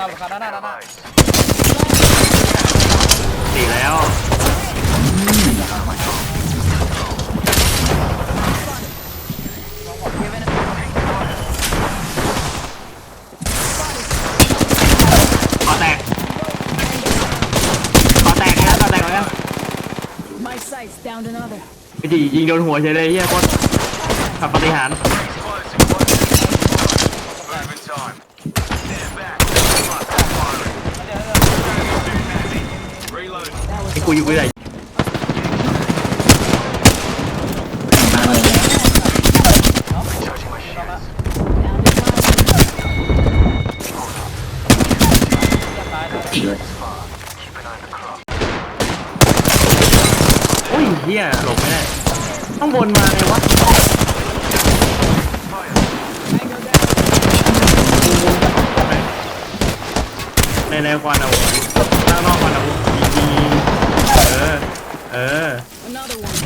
ข้ามขาด้าหน้าด้าหน้าตีแล้วขอแตกขอแตกนะขอแตกเหมือนกัน My sights downed another. ไอ้จียิงโดนหัวเฉยเลยเฮียโคตรขับปฏิหารย์ กูอยู่กูไหนมาเลยอีกเลยโอ้ยเฮียหลบไม่ได้ต้องวนมาไงวะในในควันเอาข้างนอกควันเอายิงยิงเออเออ another one.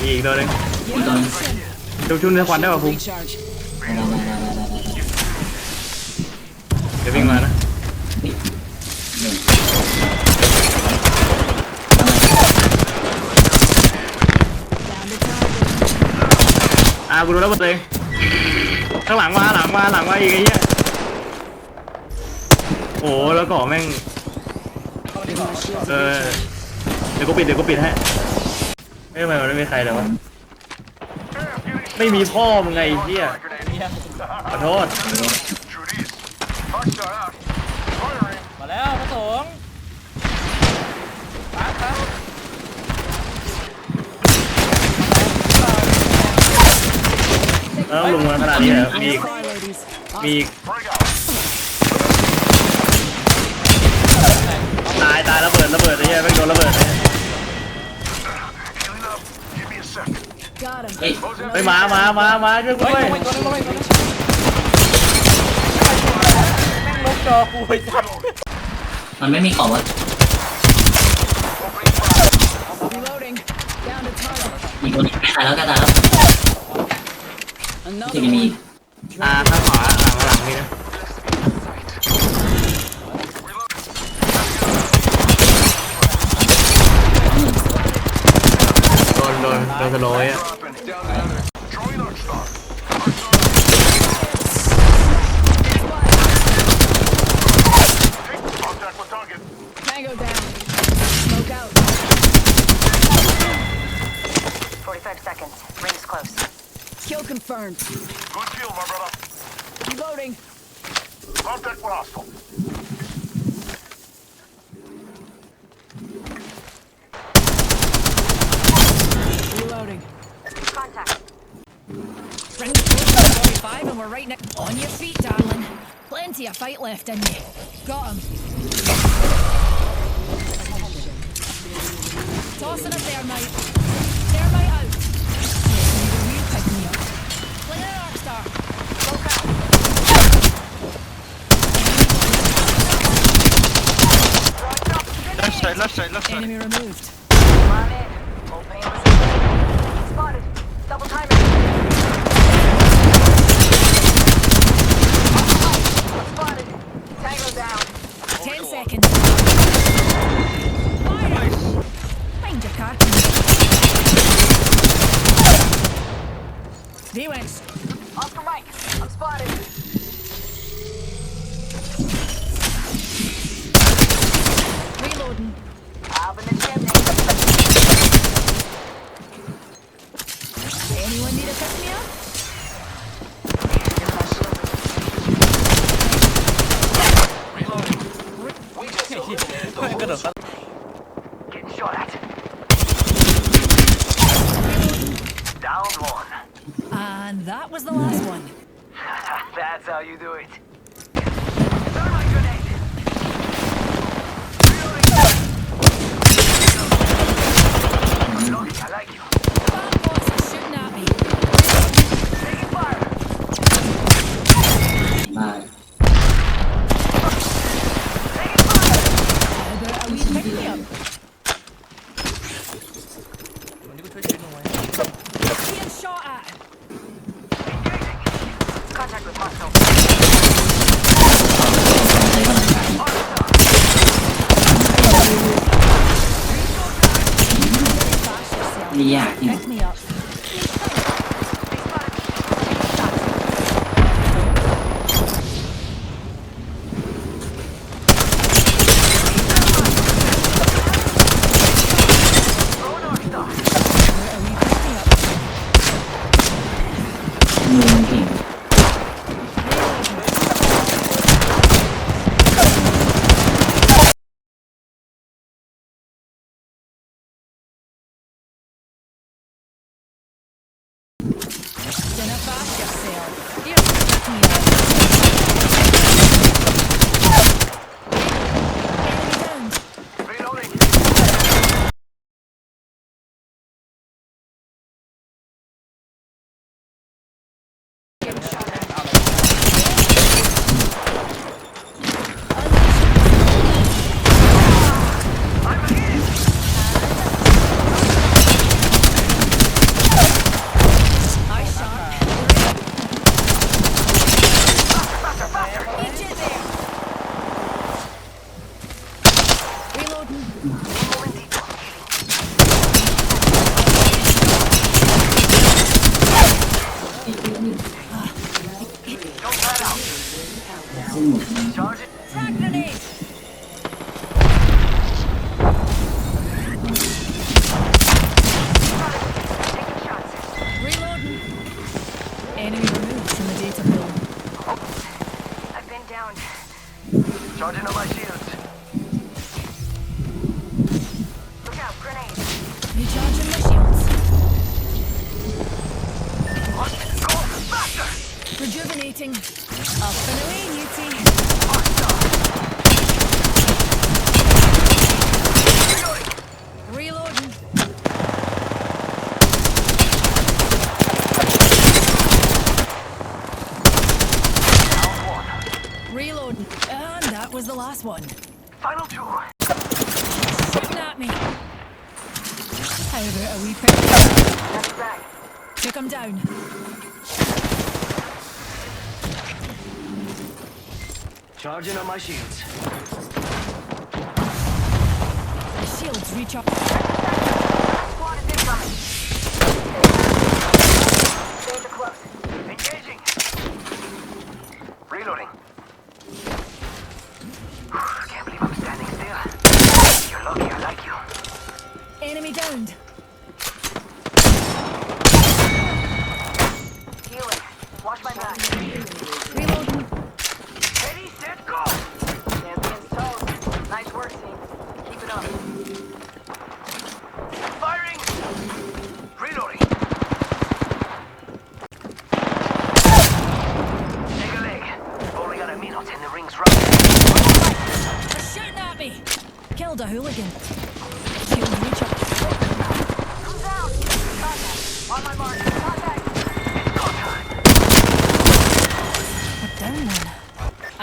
มีอีกตัวหนึงอีกตัวหนึงชุบชุบในควันได้ป่ะภูมิ Recharge. ได้ได้ได้ได้ได้ได้เดี๋ยววิ่งมานะ หนึ่ง Down to target. อ่ากูดูแล้วหมดเลยข้างหลังมาหลังมาหลังมาอีกไอ้เหี้ยโอ้แล้วก่อแม่ง เออ เดี๋ยวกูปิดเดี๋ยวกูปิดให้เอ้ยทำไมมันไม่มีใครเลยวะไม่มีพ่อมึงไงไอ้เหี้ยเนี่ยขอโทษ True it is. Hostile out. Firing. มาแล้วพระสงฆ์ปาครับแล้วลงมาขนาดนี้เหรอมีอีก Fire ladies. มีอีก Bring out. ตายตายระเบิดระเบิดไอ้เหี้ยไม่งโดนระเบิดเล เฮ้ยไปมามามามาช่วยกูเฮ้ยด้วยลงไปตัวนึงลงไปตัวนึงแม่งลบจอกูไปจับมันไม่มีของวะ Reloading. Down to target. อีกตัวหนึงตายแล้วก็ตายแล้ว Another ที่ไม่มี one. อ่าข้างขวาหลังหลังนี่นะโดนโดนโดนสโลว์ไอ้อะ confirmed. Good kill, my brother. Reloading. Contact with hostile. Reloading. Contact. Bring the 45 and we're right next. On your feet, darling. Plenty of fight left in you. Got him. Side, left side, Enemy removed. And that was the last one. That's how you do it. I like you. yeah Back me up. Charging on my shields. Look out, grenade. Recharging my shields. Must go faster. Rejuvenating. Up and away, Newty. Reloading. Reloading. And that was the last one. Final two. Shooting at me. How about a wee pick? That's back. Pick 'em down. Charging on my shields. My shields recharge. Squad is incoming. Danger close. Engaging. Reloading.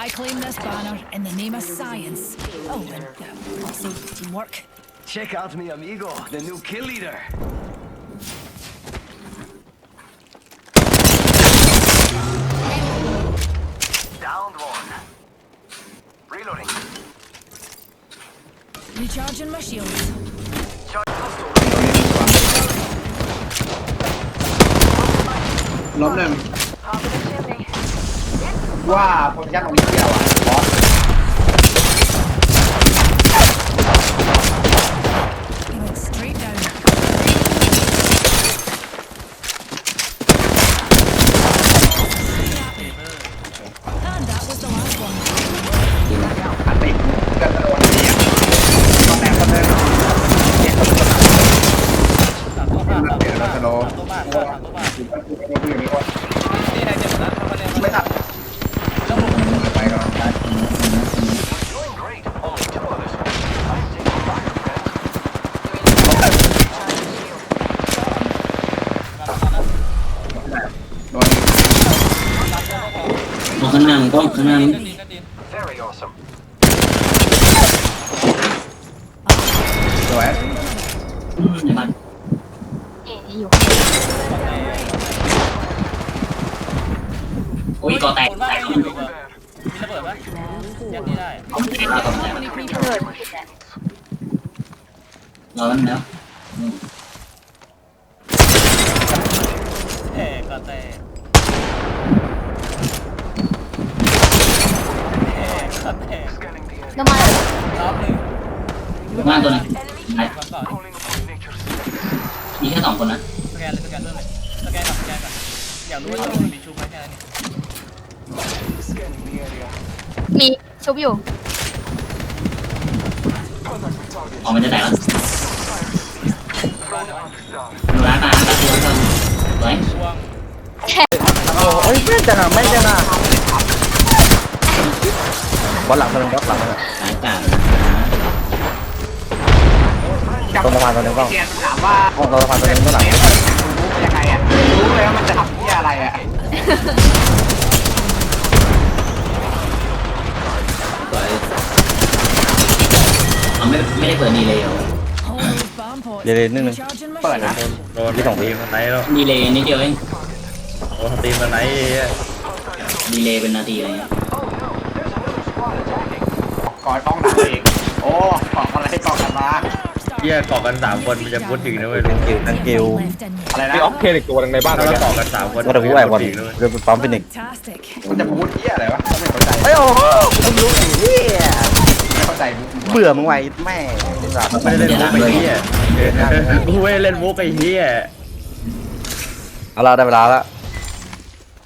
I claim this banner in the name of science. Oh, and uh, also teamwork. Check out mi amigo, the new kill leader. Downed one. Reloading. Recharging my shields. Charge hostile. ล้ ว่าโพซิชั่นตรงนี้เกี่ยวอะบอส He went straight down. And that was the last one. อันติก็จะโดนเสียงตอนแรกก็เดินเสียงก็จะ สามตัวบ้านสาม เสี ตั ยว ง บ้า ก็ น จะโดน สามตัวบ้านสามตัวบ้าน อยู่นี่คน นี่นายเจ็บนะทำคะแนน ไม่ตัด แล้วผม ไปก่อน Doing great. Only two of us. I'm taking fire, friends. โดน เอาข้างหน้ามันก็ข้างหน้ามันก็ดีก็ดี Very awesome. สวยในบ้านโอ้ยก่อแตกคนบ้านแตไม่กอยู่อีกเหรอมีระเบิดปะยัดนี่ได้เอาแตกแล้วก่อแตก Many people. รอแล้วแล้ว ก็เต้เอ๊ะก็เต้ Scanning the area. น้ำมันรอบหนึ่งว่างตัวหนึงไอ้ก่อนก่อน Calling upon nature's spirit. มีแค่สองคนนะสแกนเลยสแกนเรื่องเลยสแกนก่อนสแกนก่อนอยากรู้ว่าจะมีชูไหมแค่นั้นนี่ Scanning the area. มีชุบอยู่ Contact with target. ออกมันจะแตกแล้ว Throwing arc star. ดูร้านตาตาตัวเพิ่มสวยช่วงโอ้ยแม่งจังอะแม่งจังอะ บอลหลังตัวนึงบอลหลังตัวนึงสายจ่าตรงสะพานตัวนึงก็เจียนถามว่าตรงสะพานตัวนึงก็หลังรู้ยังไงอะรู้เลยว่ามันจะทำที่อะไรอะสวยเอาไม่ไม่ได้เปิดดีเลยเหรอเดี๋ยวนิดนึงเปิดนะโดนที่สองทีมันไหนแล้วดีเลยนิดเดียวเองโดนสตรีมมันไหนดีเลยเป็นนาทีเงี้ย ก่อนกล้องหนังเอง โอ้กล่องอะไรกล่องกันมาเหี้ยเกาะกันสามคนมันจะพูดถึงนะเว้ยลุงกิวนั่งกิว Left in you. อะไรนะ มีออกเคนอีกตัวหนึงในบ้านถ้าเราเราเนี่ยเกาะกันสามคนก็เดี๋ยวกูแอบก่อนพูดถึงนะเว้ยเดี๋ยวไปปั๊มฟินิก Fantastic. มันจะพูดที่อะไรวะไม่เข้าใจเฮ้ยโอ้โหมึงรู้ไอ้เหี้ยไม่เข้าใจมุกเบื่อมึงไว้แม่สัตว์ไม่ได้เล่นมุกไอ้เหี้ยกูไม่ได้เล่นมุกไอ้เหี้ยเอาละได้เวลาละเ